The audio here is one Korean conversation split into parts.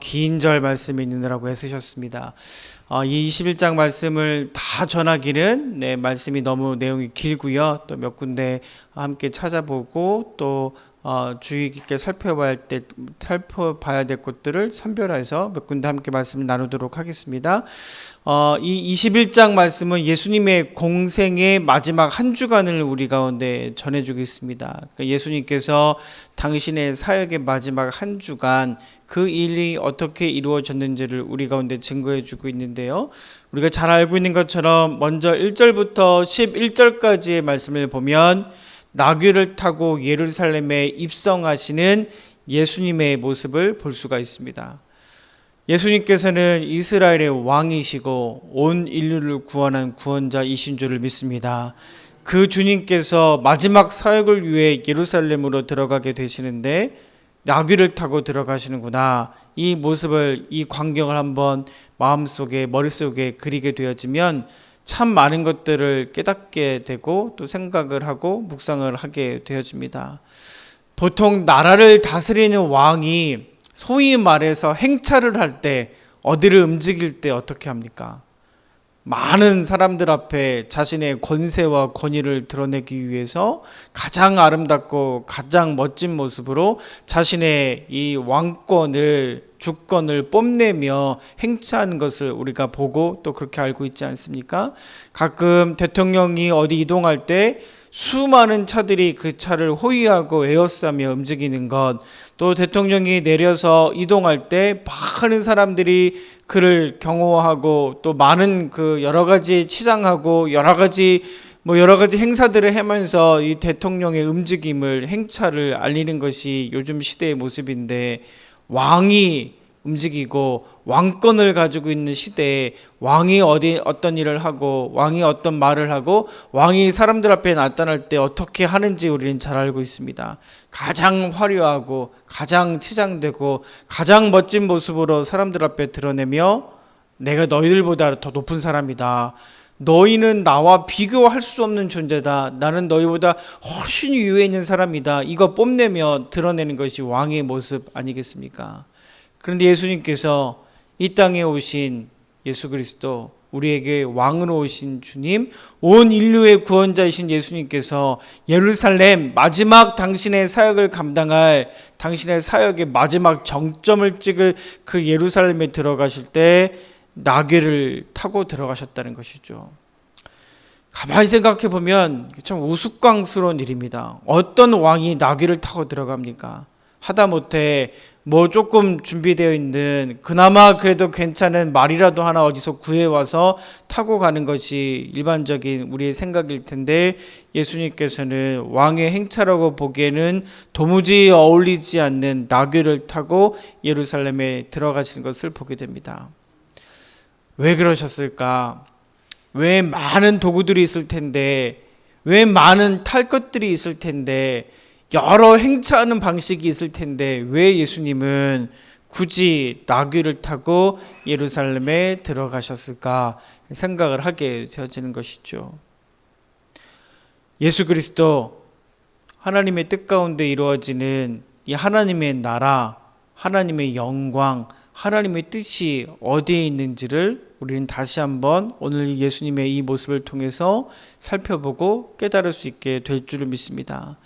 긴절 말씀이 있느라고 애쓰셨습니다. 어, 이 21장 말씀을 다 전하기는 네, 말씀이 너무 내용이 길고요. 또 몇 군데 함께 찾아보고 또 어, 주의 깊게 살펴봐야 할때 살펴봐야 될 것들을 선별해서 몇 군데 함께 말씀을 나누도록 하겠습니다. 어, 이 21장 말씀은 예수님의 공생의 마지막 한 주간을 우리 가운데 전해주고 있습니다. 그러니까 예수님께서 당신의 사역의 마지막 한 주간 그 일이 어떻게 이루어졌는지를 우리 가운데 증거해주고 있는데요. 우리가 잘 알고 있는 것처럼 먼저 1절부터 11절까지의 말씀을 보면 나귀를 타고 예루살렘에 입성하시는 예수님의 모습을 볼 수가 있습니다. 예수님께서는 이스라엘의 왕이시고 온 인류를 구원한 구원자이신 줄을 믿습니다. 그 주님께서 마지막 사역을 위해 예루살렘으로 들어가게 되시는데 나귀를 타고 들어가시는구나. 이 모습을 이 광경을 한번 마음속에 머릿속에 그리게 되어지면 참 많은 것들을 깨닫게 되고 또 생각을 하고 묵상을 하게 되어집니다. 보통 나라를 다스리는 왕이 소위 말해서 행차를 할 때 어디를 움직일 때 어떻게 합니까? 많은 사람들 앞에 자신의 권세와 권위를 드러내기 위해서 가장 아름답고 가장 멋진 모습으로 자신의 이 왕권을 주권을 뽐내며 행차하는 것을 우리가 보고 또 그렇게 알고 있지 않습니까? 가끔 대통령이 어디 이동할 때 수많은 차들이 그 차를 호위하고 에어싸며 움직이는 것, 또 대통령이 내려서 이동할 때 많은 사람들이 그를 경호하고 또 많은 그 여러 가지 치장하고 여러 가지 뭐 여러 가지 행사들을 하면서 이 대통령의 움직임을 행차를 알리는 것이 요즘 시대의 모습인데 왕이 움직이고 왕권을 가지고 있는 시대에 왕이 어디 어떤 일을 하고 왕이 어떤 말을 하고 왕이 사람들 앞에 나타날 때 어떻게 하는지 우리는 잘 알고 있습니다. 가장 화려하고 가장 치장되고 가장 멋진 모습으로 사람들 앞에 드러내며 내가 너희들보다 더 높은 사람이다. 너희는 나와 비교할 수 없는 존재다. 나는 너희보다 훨씬 위에 있는 사람이다. 이거 뽐내며 드러내는 것이 왕의 모습 아니겠습니까? 그런데 예수님께서 이 땅에 오신 예수 그리스도 우리에게 왕으로 오신 주님, 온 인류의 구원자이신 예수님께서 예루살렘 마지막 당신의 사역을 감당할 당신의 사역의 마지막 정점을 찍을 그 예루살렘에 들어가실 때 나귀를 타고 들어가셨다는 것이죠. 가만히 생각해 보면 참 우스꽝스러운 일입니다. 어떤 왕이 나귀를 타고 들어갑니까? 하다못해 뭐 조금 준비되어 있는 그나마 그래도 괜찮은 말이라도 하나 어디서 구해 와서 타고 가는 것이 일반적인 우리의 생각일 텐데 예수님께서는 왕의 행차라고 보기에는 도무지 어울리지 않는 나귀를 타고 예루살렘에 들어가시는 것을 보게 됩니다. 왜 그러셨을까? 왜 많은 도구들이 있을 텐데, 왜 많은 탈 것들이 있을 텐데, 여러 행차하는 방식이 있을 텐데, 왜 예수님은 굳이 나귀를 타고 예루살렘에 들어가셨을까 생각을 하게 되어지는 것이죠. 예수 그리스도 하나님의 뜻 가운데 이루어지는 이 하나님의 나라, 하나님의 영광, 하나님의 뜻이 어디에 있는지를 우리는 다시 한번 오늘 예수님의 이 모습을 통해서 살펴보고 깨달을 수 있게 될 줄을 믿습니다.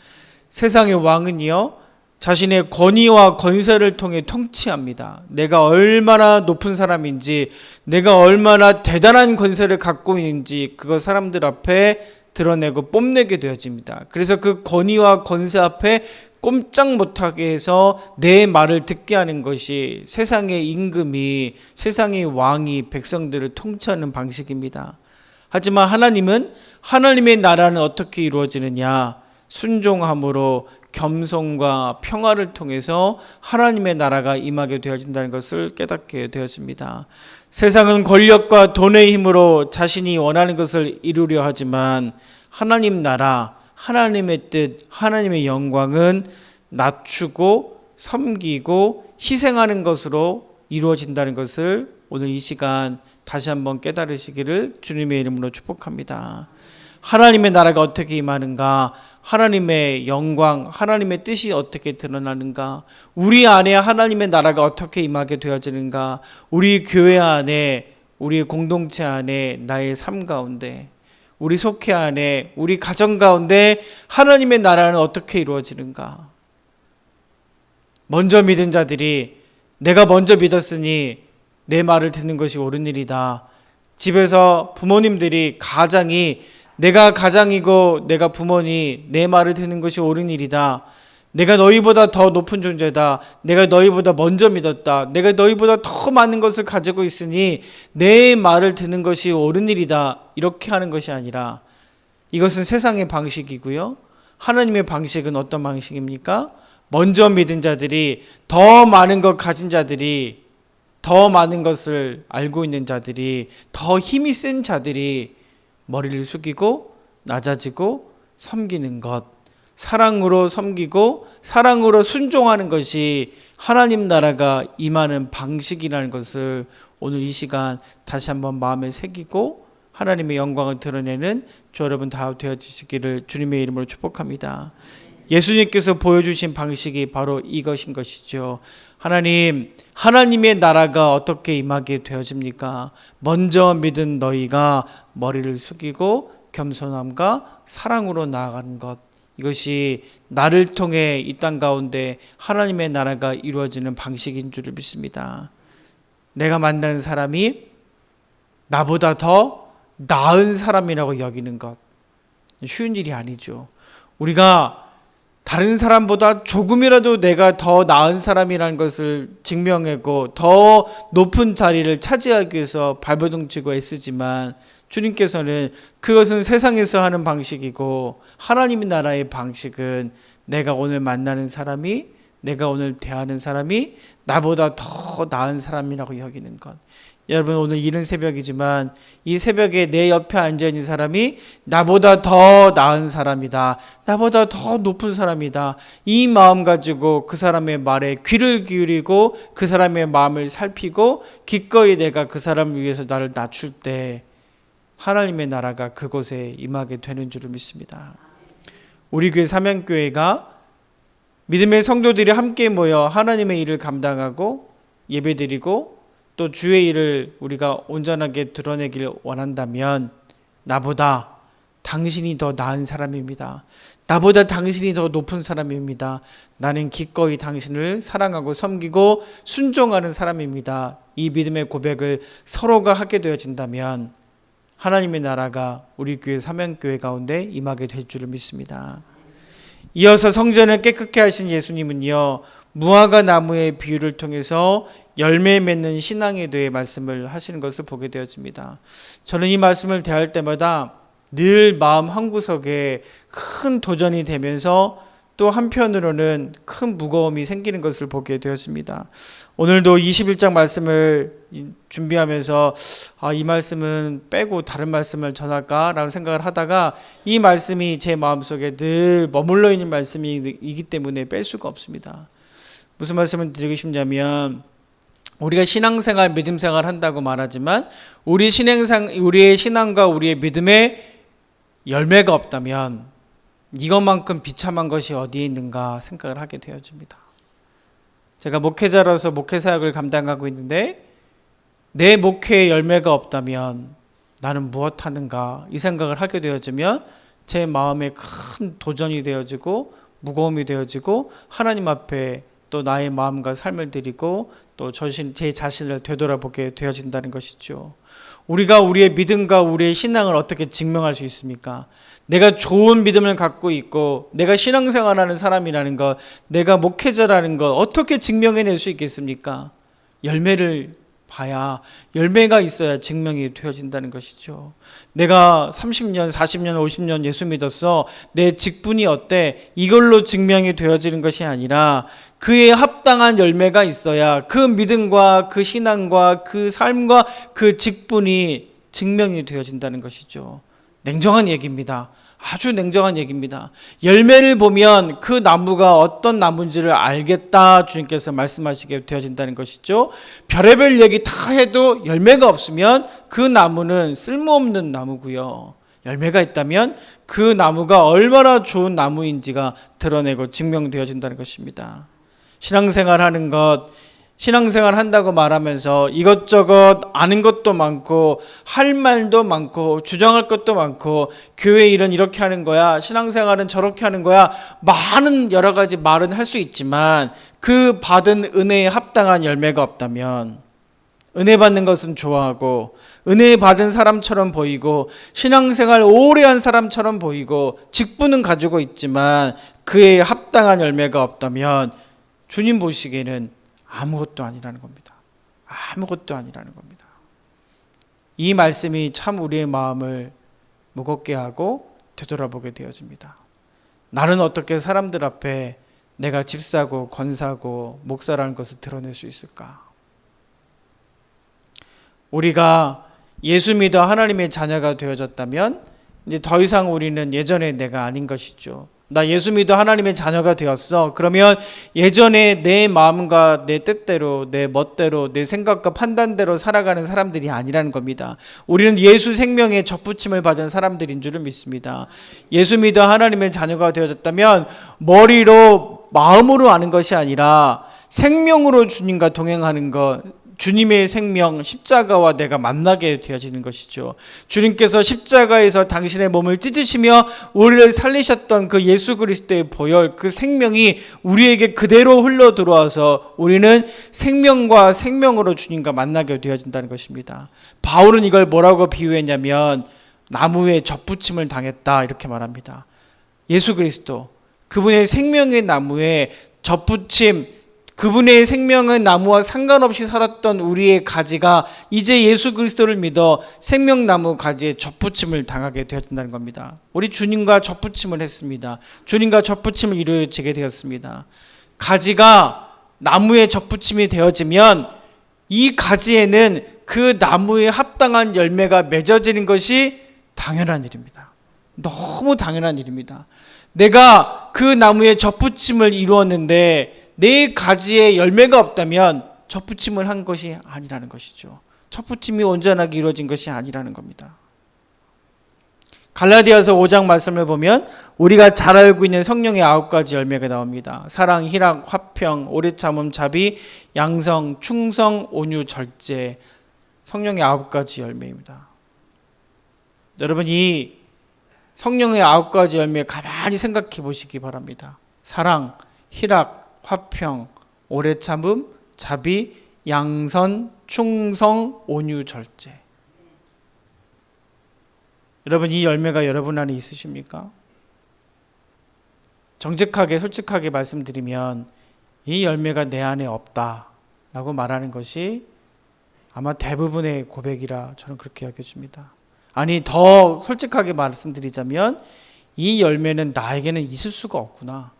세상의 왕은요, 자신의 권위와 권세를 통해 통치합니다. 내가 얼마나 높은 사람인지, 내가 얼마나 대단한 권세를 갖고 있는지, 그거 사람들 앞에 드러내고 뽐내게 되어집니다. 그래서 그 권위와 권세 앞에 꼼짝 못하게 해서 내 말을 듣게 하는 것이 세상의 임금이 세상의 왕이 백성들을 통치하는 방식입니다. 하지만 하나님은 하나님의 나라는 어떻게 이루어지느냐? 순종함으로 겸손과 평화를 통해서 하나님의 나라가 임하게 되어진다는 것을 깨닫게 되어집니다. 세상은 권력과 돈의 힘으로 자신이 원하는 것을 이루려 하지만 하나님 나라, 하나님의 뜻, 하나님의 영광은 낮추고 섬기고 희생하는 것으로 이루어진다는 것을 오늘 이 시간 다시 한번 깨달으시기를 주님의 이름으로 축복합니다. 하나님의 나라가 어떻게 임하는가? 하나님의 영광, 하나님의 뜻이 어떻게 드러나는가? 우리 안에 하나님의 나라가 어떻게 임하게 되어지는가? 우리 교회 안에, 우리 공동체 안에, 나의 삶 가운데, 우리 속회 안에, 우리 가정 가운데 하나님의 나라는 어떻게 이루어지는가? 먼저 믿은 자들이 내가 먼저 믿었으니 내 말을 듣는 것이 옳은 일이다. 집에서 부모님들이 가장이 내가 가장이고 내가 부모니 내 말을 듣는 것이 옳은 일이다. 내가 너희보다 더 높은 존재다. 내가 너희보다 먼저 믿었다. 내가 너희보다 더 많은 것을 가지고 있으니 내 말을 듣는 것이 옳은 일이다. 이렇게 하는 것이 아니라 이것은 세상의 방식이고요. 하나님의 방식은 어떤 방식입니까? 먼저 믿은 자들이 더 많은 것 가진 자들이 더 많은 것을 알고 있는 자들이 더 힘이 센 자들이 머리를 숙이고 낮아지고 섬기는 것 사랑으로 섬기고 사랑으로 순종하는 것이 하나님 나라가 임하는 방식이라는 것을 오늘 이 시간 다시 한번 마음에 새기고 하나님의 영광을 드러내는 저 여러분 다 되어지시기를 주님의 이름으로 축복합니다. 예수님께서 보여주신 방식이 바로 이것인 것이죠. 하나님, 하나님의 나라가 어떻게 임하게 되어집니까? 먼저 믿은 너희가 머리를 숙이고 겸손함과 사랑으로 나아가는 것. 이것이 나를 통해 이 땅 가운데 하나님의 나라가 이루어지는 방식인 줄을 믿습니다. 내가 만나는 사람이 나보다 더 나은 사람이라고 여기는 것. 쉬운 일이 아니죠. 우리가 다른 사람보다 조금이라도 내가 더 나은 사람이라는 것을 증명하고 더 높은 자리를 차지하기 위해서 발버둥 치고 애쓰지만 주님께서는 그것은 세상에서 하는 방식이고 하나님의 나라의 방식은 내가 오늘 만나는 사람이 내가 오늘 대하는 사람이 나보다 더 나은 사람이라고 여기는 것. 여러분 오늘 이른 새벽이지만 이 새벽에 내 옆에 앉아 있는 사람이 나보다 더 나은 사람이다. 나보다 더 높은 사람이다. 이 마음 가지고 그 사람의 말에 귀를 기울이고 그 사람의 마음을 살피고 기꺼이 내가 그 사람을 위해서 나를 낮출 때 하나님의 나라가 그곳에 임하게 되는 줄을 믿습니다. 우리 교회 사명교회가 믿음의 성도들이 함께 모여 하나님의 일을 감당하고 예배드리고 또 주의 일을 우리가 온전하게 드러내길 원한다면 나보다 당신이 더 나은 사람입니다. 나보다 당신이 더 높은 사람입니다. 나는 기꺼이 당신을 사랑하고 섬기고 순종하는 사람입니다. 이 믿음의 고백을 서로가 하게 되어진다면 하나님의 나라가 우리 교회 사명교회 가운데 임하게 될 줄을 믿습니다. 이어서 성전을 깨끗게 하신 예수님은요, 무화과 나무의 비유를 통해서 열매 맺는 신앙에 대해 말씀을 하시는 것을 보게 되어집니다. 저는 이 말씀을 대할 때마다 늘 마음 한구석에 큰 도전이 되면서 또 한편으로는 큰 무거움이 생기는 것을 보게 되었습니다. 오늘도 21장 말씀을 준비하면서 아, 이 말씀은 빼고 다른 말씀을 전할까라는 생각을 하다가 이 말씀이 제 마음속에 늘 머물러 있는 말씀이기 때문에 뺄 수가 없습니다. 무슨 말씀을 드리고 싶냐면 우리가 신앙생활, 믿음생활 한다고 말하지만 우리 신앙상 우리의 신앙과 우리의 믿음에 열매가 없다면 이것만큼 비참한 것이 어디에 있는가 생각을 하게 되어집니다. 제가 목회자로서 목회 사역을 감당하고 있는데 내 목회에 열매가 없다면 나는 무엇 하는가 이 생각을 하게 되어지면 제 마음에 큰 도전이 되어지고 무거움이 되어지고 하나님 앞에 또 나의 마음과 삶을 드리고 또제 자신을 되돌아보게 되어진다는 것이죠. 우리가 우리의 믿음과 우리의 신앙을 어떻게 증명할 수 있습니까? 내가 좋은 믿음을 갖고 있고 내가 신앙생활하는 사람이라는 것, 내가 목회자라는 것 어떻게 증명해낼 수 있겠습니까? 열매를 봐야 열매가 있어야 증명이 되어진다는 것이죠. 내가 30년, 40년, 50년 예수 믿었어. 내 직분이 어때? 이걸로 증명이 되어지는 것이 아니라 그에 합당한 열매가 있어야 그 믿음과 그 신앙과 그 삶과 그 직분이 증명이 되어진다는 것이죠. 냉정한 얘기입니다. 아주 냉정한 얘기입니다. 열매를 보면 그 나무가 어떤 나무인지를 알겠다 주님께서 말씀하시게 되어진다는 것이죠. 별의별 얘기 다 해도 열매가 없으면 그 나무는 쓸모없는 나무고요. 열매가 있다면 그 나무가 얼마나 좋은 나무인지가 드러내고 증명되어진다는 것입니다. 신앙생활 하는 것, 신앙생활 한다고 말하면서 이것저것 아는 것도 많고 할 말도 많고 주장할 것도 많고 교회 일은 이렇게 하는 거야 신앙생활은 저렇게 하는 거야 많은 여러 가지 말은 할 수 있지만 그 받은 은혜에 합당한 열매가 없다면 은혜 받는 것은 좋아하고 은혜 받은 사람처럼 보이고 신앙생활 오래 한 사람처럼 보이고 직분은 가지고 있지만 그에 합당한 열매가 없다면 주님 보시기에는 아무것도 아니라는 겁니다. 아무것도 아니라는 겁니다. 이 말씀이 참 우리의 마음을 무겁게 하고 되돌아보게 되어집니다. 나는 어떻게 사람들 앞에 내가 집 사고 권사고 목사라는 것을 드러낼 수 있을까? 우리가 예수 믿어 하나님의 자녀가 되어졌다면 이제 더 이상 우리는 예전의 내가 아닌 것이죠. 나 예수 믿어 하나님의 자녀가 되었어. 그러면 예전에 내 마음과 내 뜻대로, 내 멋대로, 내 생각과 판단대로 살아가는 사람들이 아니라는 겁니다. 우리는 예수 생명의 접붙임을 받은 사람들인 줄을 믿습니다. 예수 믿어 하나님의 자녀가 되어졌다면 머리로, 마음으로 아는 것이 아니라 생명으로 주님과 동행하는 것, 주님의 생명 십자가와 내가 만나게 되어지는 것이죠. 주님께서 십자가에서 당신의 몸을 찢으시며 우리를 살리셨던 그 예수 그리스도의 보혈 그 생명이 우리에게 그대로 흘러 들어와서 우리는 생명과 생명으로 주님과 만나게 되어진다는 것입니다. 바울은 이걸 뭐라고 비유했냐면 나무에 접붙임을 당했다 이렇게 말합니다. 예수 그리스도 그분의 생명의 나무에 접붙임 그분의 생명은 나무와 상관없이 살았던 우리의 가지가 이제 예수 그리스도를 믿어 생명나무 가지에 접붙임을 당하게 되었다는 겁니다. 우리 주님과 접붙임을 했습니다. 주님과 접붙임을 이루어지게 되었습니다. 가지가 나무에 접붙임이 되어지면 이 가지에는 그 나무에 합당한 열매가 맺어지는 것이 당연한 일입니다. 너무 당연한 일입니다. 내가 그 나무에 접붙임을 이루었는데 내 가지에 열매가 없다면 접붙임을 한 것이 아니라는 것이죠. 접붙임이 온전하게 이루어진 것이 아니라는 겁니다. 갈라디아서 5장 말씀을 보면 우리가 잘 알고 있는 성령의 아홉 가지 열매가 나옵니다. 사랑, 희락, 화평, 오래 참음, 자비, 양성, 충성, 온유, 절제. 성령의 아홉 가지 열매입니다. 여러분 이 성령의 아홉 가지 열매 가만히 생각해 보시기 바랍니다. 사랑, 희락, 화평, 오래 참음, 자비, 양선, 충성, 온유, 절제. 여러분 이 열매가 여러분 안에 있으십니까? 정직하게 솔직하게 말씀드리면 이 열매가 내 안에 없다라고 말하는 것이 아마 대부분의 고백이라 저는 그렇게 여겨집니다. 아니 더 솔직하게 말씀드리자면 이 열매는 나에게는 있을 수가 없구나.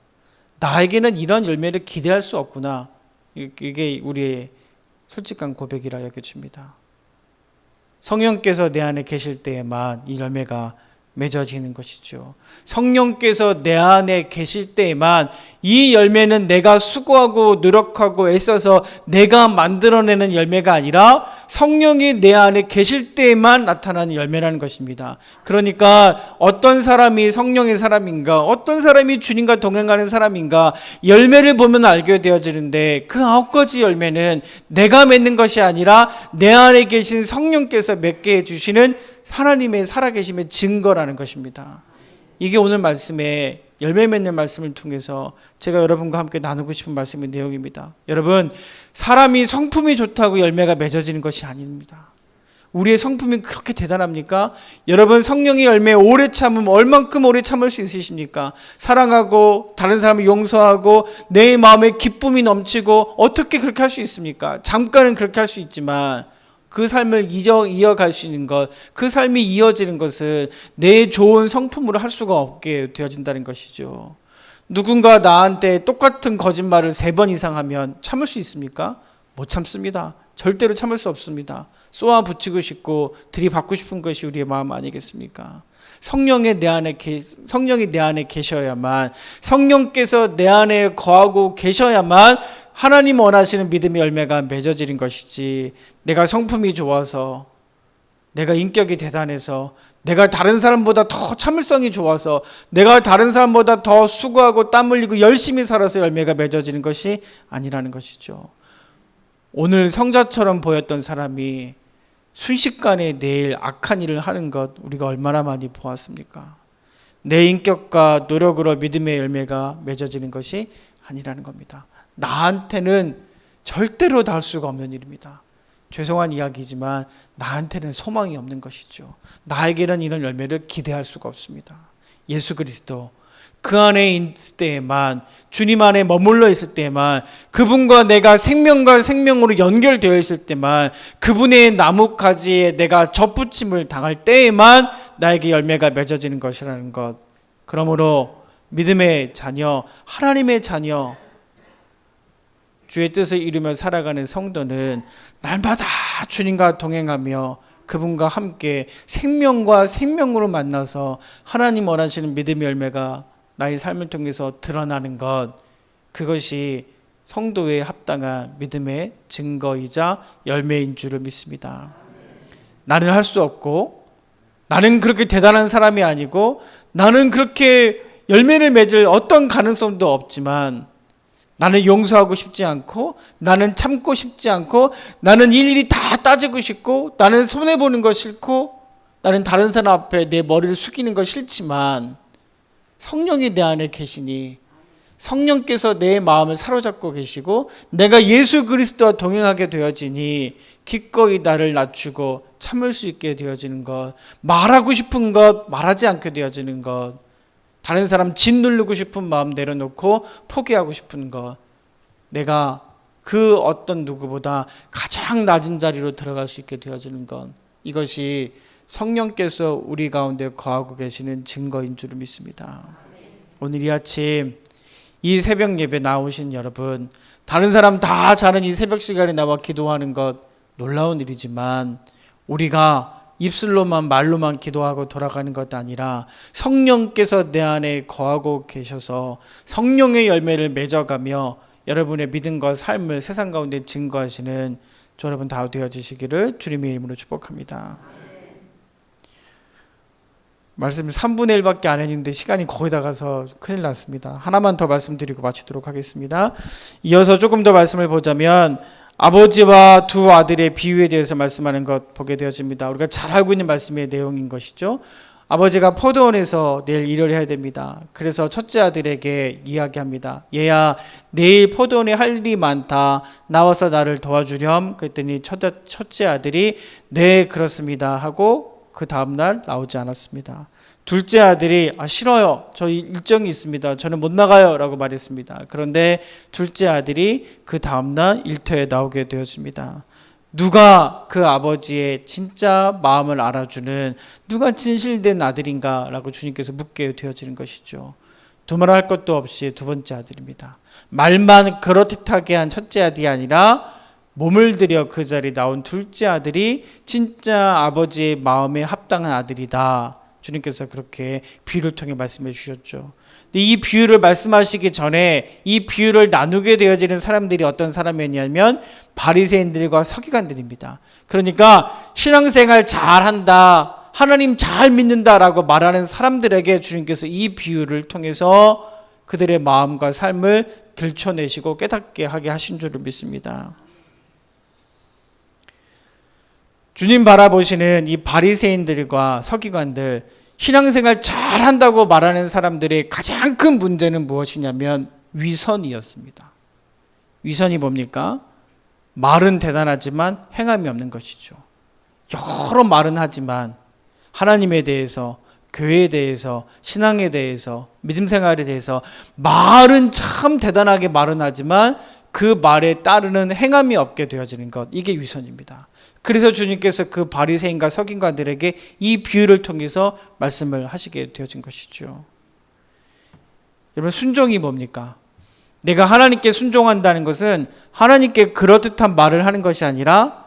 나에게는 이런 열매를 기대할 수 없구나. 이게 우리의 솔직한 고백이라 여겨집니다. 성령께서 내 안에 계실 때에만 이 열매가 맺어지는 것이죠. 성령께서 내 안에 계실 때에만 이 열매는 내가 수고하고 노력하고 애써서 내가 만들어내는 열매가 아니라 성령이 내 안에 계실 때에만 나타나는 열매라는 것입니다. 그러니까 어떤 사람이 성령의 사람인가, 어떤 사람이 주님과 동행하는 사람인가, 열매를 보면 알게 되어지는데 그 아홉 가지 열매는 내가 맺는 것이 아니라 내 안에 계신 성령께서 맺게 해주시는 하나님의 살아계심의 증거라는 것입니다. 이게 오늘 말씀에 열매 맺는 말씀을 통해서 제가 여러분과 함께 나누고 싶은 말씀의 내용입니다. 여러분, 사람이 성품이 좋다고 열매가 맺어지는 것이 아닙니다. 우리의 성품이 그렇게 대단합니까? 여러분 성령의 열매 오래 참으면 얼만큼 오래 참을 수 있으십니까? 사랑하고 다른 사람을 용서하고 내 마음에 기쁨이 넘치고 어떻게 그렇게 할 수 있습니까? 잠깐은 그렇게 할 수 있지만 그 삶을 이어, 이어갈 수 있는 것, 그 삶이 이어지는 것은 내 좋은 성품으로 할 수가 없게 되어진다는 것이죠. 누군가 나한테 똑같은 거짓말을 세 번 이상 하면 참을 수 있습니까? 못 참습니다. 절대로 참을 수 없습니다. 쏘아 붙이고 싶고 들이받고 싶은 것이 우리의 마음 아니겠습니까? 성령의 내 안에 계, 성령이 내 안에 계셔야만 성령께서 내 안에 거하고 계셔야만 하나님 원하시는 믿음의 열매가 맺어지는 것이지 내가 성품이 좋아서 내가 인격이 대단해서 내가 다른 사람보다 더 참을성이 좋아서 내가 다른 사람보다 더 수고하고 땀 흘리고 열심히 살아서 열매가 맺어지는 것이 아니라는 것이죠. 오늘 성자처럼 보였던 사람이 순식간에 내일 악한 일을 하는 것 우리가 얼마나 많이 보았습니까? 내 인격과 노력으로 믿음의 열매가 맺어지는 것이 아니라는 겁니다. 나한테는 절대로 닿을 수가 없는 일입니다. 죄송한 이야기지만 나한테는 소망이 없는 것이죠. 나에게는 이런 열매를 기대할 수가 없습니다. 예수 그리스도 그 안에 있을 때에만 주님 안에 머물러 있을 때만 그분과 내가 생명과 생명으로 연결되어 있을 때만 그분의 나뭇가지에 내가 접붙임을 당할 때에만 나에게 열매가 맺어지는 것이라는 것. 그러므로 믿음의 자녀, 하나님의 자녀, 주의 뜻을 이루며 살아가는 성도는 날마다 주님과 동행하며 그분과 함께 생명과 생명으로 만나서 하나님 원하시는 믿음의 열매가 나의 삶을 통해서 드러나는 것 그것이 성도에 합당한 믿음의 증거이자 열매인 줄을 믿습니다. 나는 할 수 없고 나는 그렇게 대단한 사람이 아니고 나는 그렇게 열매를 맺을 어떤 가능성도 없지만 나는 용서하고 싶지 않고 나는 참고 싶지 않고 나는 일일이 다 따지고 싶고 나는 손해 보는 거 싫고 나는 다른 사람 앞에 내 머리를 숙이는 거 싫지만 성령이 내 안에 계시니 성령께서 내 마음을 사로잡고 계시고 내가 예수 그리스도와 동행하게 되어지니 기꺼이 나를 낮추고 참을 수 있게 되어지는 것 말하고 싶은 것 말하지 않게 되어지는 것 다른 사람 짓누르고 싶은 마음 내려놓고 포기하고 싶은 것 내가 그 어떤 누구보다 가장 낮은 자리로 들어갈 수 있게 되어지는 것 이것이 성령께서 우리 가운데 거하고 계시는 증거인 줄을 믿습니다. 오늘 이 아침 이 새벽 예배 나오신 여러분 다른 사람 다 자는 이 새벽 시간에 나와 기도하는 것 놀라운 일이지만 우리가 입술로만 말로만 기도하고 돌아가는 것 아니라 성령께서 내 안에 거하고 계셔서 성령의 열매를 맺어가며 여러분의 믿음과 삶을 세상 가운데 증거하시는 저 여러분 다 되어지시기를 주님의 이름으로 축복합니다. 말씀 3분의 1밖에 안 했는데 시간이 거의 다 가서 큰일 났습니다. 하나만 더 말씀드리고 마치도록 하겠습니다. 이어서 조금 더 말씀을 보자면 아버지와 두 아들의 비유에 대해서 말씀하는 것 보게 되어집니다. 우리가 잘 알고 있는 말씀의 내용인 것이죠. 아버지가 포도원에서 내일 일을 해야 됩니다. 그래서 첫째 아들에게 이야기합니다. 얘야, 내일 포도원에 할 일이 많다. 나와서 나를 도와주렴. 그랬더니 첫째, 첫째 아들이 네, 그렇습니다. 하고 그 다음날 나오지 않았습니다. 둘째 아들이 아 싫어요. 저 일정이 있습니다. 저는 못 나가요라고 말했습니다. 그런데 둘째 아들이 그 다음 날 일터에 나오게 되었습니다. 누가 그 아버지의 진짜 마음을 알아주는 누가 진실된 아들인가라고 주님께서 묻게 되어지는 것이죠. 두말할 것도 없이 두 번째 아들입니다. 말만 그렇듯하게 한 첫째 아들이 아니라 몸을 들여 그 자리에 나온 둘째 아들이 진짜 아버지의 마음에 합당한 아들이다. 주님께서 그렇게 비유를 통해 말씀해 주셨죠. 이 비유를 말씀하시기 전에 이 비유를 나누게 되어지는 사람들이 어떤 사람이었냐면 바리새인들과 서기관들입니다. 그러니까 신앙생활 잘한다, 하나님 잘 믿는다라고 말하는 사람들에게 주님께서 이 비유를 통해서 그들의 마음과 삶을 들춰내시고 깨닫게 하게 하신 줄을 믿습니다. 주님 바라보시는 이 바리새인들과 서기관들 신앙생활 잘한다고 말하는 사람들의 가장 큰 문제는 무엇이냐면 위선이었습니다. 위선이 뭡니까? 말은 대단하지만 행함이 없는 것이죠. 여러 말은 하지만 하나님에 대해서 교회에 대해서 신앙에 대해서 믿음 생활에 대해서 말은 참 대단하게 말은 하지만 그 말에 따르는 행함이 없게 되어지는 것 이게 위선입니다. 그래서 주님께서 그 바리새인과 서긴관들에게 이 비유를 통해서 말씀을 하시게 되어진 것이죠. 여러분 순종이 뭡니까? 내가 하나님께 순종한다는 것은 하나님께 그렇듯한 말을 하는 것이 아니라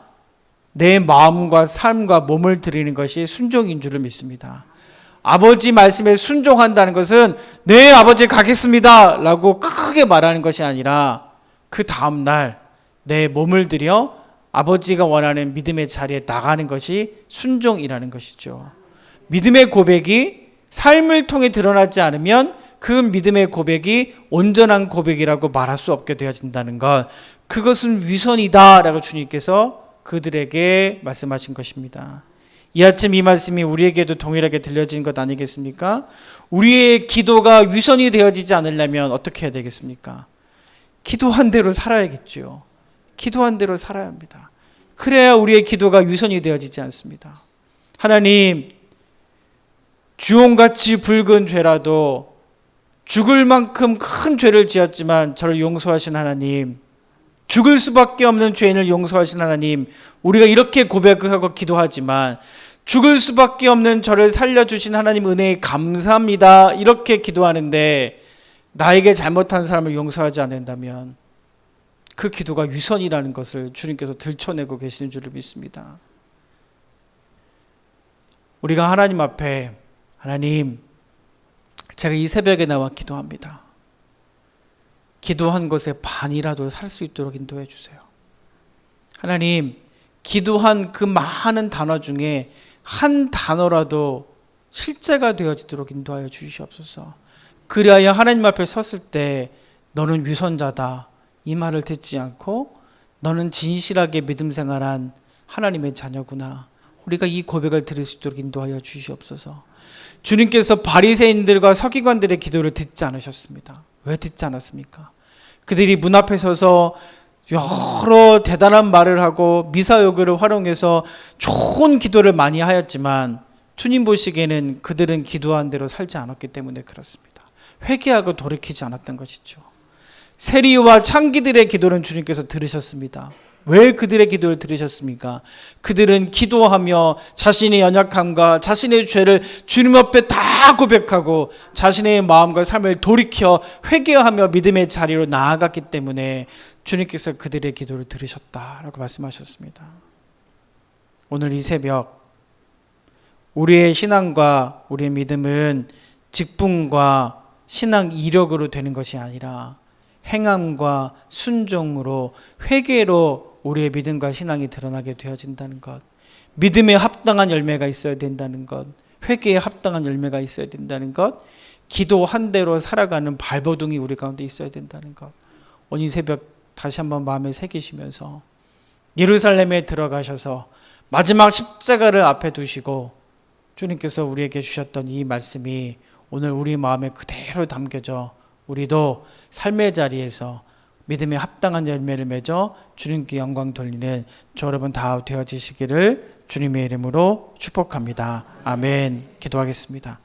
내 마음과 삶과 몸을 드리는 것이 순종인 줄을 믿습니다. 아버지 말씀에 순종한다는 것은 네 아버지 가겠습니다라고 크게 말하는 것이 아니라 그 다음 날 내 몸을 들여 아버지가 원하는 믿음의 자리에 나가는 것이 순종이라는 것이죠. 믿음의 고백이 삶을 통해 드러나지 않으면 그 믿음의 고백이 온전한 고백이라고 말할 수 없게 되어진다는 것. 그것은 위선이다라고 주님께서 그들에게 말씀하신 것입니다. 이 아침 이 말씀이 우리에게도 동일하게 들려진 것 아니겠습니까? 우리의 기도가 위선이 되어지지 않으려면 어떻게 해야 되겠습니까? 기도한 대로 살아야겠죠. 기도한 대로 살아야 합니다. 그래야 우리의 기도가 위선이 되어지지 않습니다. 하나님, 주홍같이 붉은 죄라도 죽을 만큼 큰 죄를 지었지만 저를 용서하신 하나님, 죽을 수밖에 없는 죄인을 용서하신 하나님, 우리가 이렇게 고백하고 기도하지만 죽을 수밖에 없는 저를 살려주신 하나님 은혜에 감사합니다. 이렇게 기도하는데 나에게 잘못한 사람을 용서하지 않는다면 그 기도가 위선이라는 것을 주님께서 들춰내고 계시는 줄을 믿습니다. 우리가 하나님 앞에 하나님 제가 이 새벽에 나와 기도합니다. 기도한 것에 반이라도 살 수 있도록 인도해 주세요. 하나님, 기도한 그 많은 단어 중에 한 단어라도 실제가 되어지도록 인도하여 주시옵소서. 그리하여 하나님 앞에 섰을 때 너는 위선자다. 이 말을 듣지 않고 너는 진실하게 믿음 생활한 하나님의 자녀구나. 우리가 이 고백을 들을 수 있도록 인도하여 주시옵소서. 주님께서 바리새인들과 서기관들의 기도를 듣지 않으셨습니다. 왜 듣지 않았습니까? 그들이 문 앞에 서서 여러 대단한 말을 하고 미사여구를 활용해서 좋은 기도를 많이 하였지만 주님 보시기에는 그들은 기도한 대로 살지 않았기 때문에 그렇습니다. 회개하고 돌이키지 않았던 것이죠. 세리와 창기들의 기도는 주님께서 들으셨습니다. 왜 그들의 기도를 들으셨습니까? 그들은 기도하며 자신의 연약함과 자신의 죄를 주님 앞에 다 고백하고 자신의 마음과 삶을 돌이켜 회개하며 믿음의 자리로 나아갔기 때문에 주님께서 그들의 기도를 들으셨다라고 말씀하셨습니다. 오늘 이 새벽 우리의 신앙과 우리의 믿음은 직분과 신앙 이력으로 되는 것이 아니라 행함과 순종으로 회개로 우리의 믿음과 신앙이 드러나게 되어진다는 것. 믿음에 합당한 열매가 있어야 된다는 것. 회개에 합당한 열매가 있어야 된다는 것. 기도 한 대로 살아가는 발버둥이 우리 가운데 있어야 된다는 것. 오늘 이 새벽 다시 한번 마음에 새기시면서 예루살렘에 들어가셔서 마지막 십자가를 앞에 두시고 주님께서 우리에게 주셨던 이 말씀이 오늘 우리 마음에 그대로 담겨져 우리도 삶의 자리에서 믿음에 합당한 열매를 맺어 주님께 영광 돌리는 저 여러분 다 되어지시기를 주님의 이름으로 축복합니다. 아멘. 기도하겠습니다.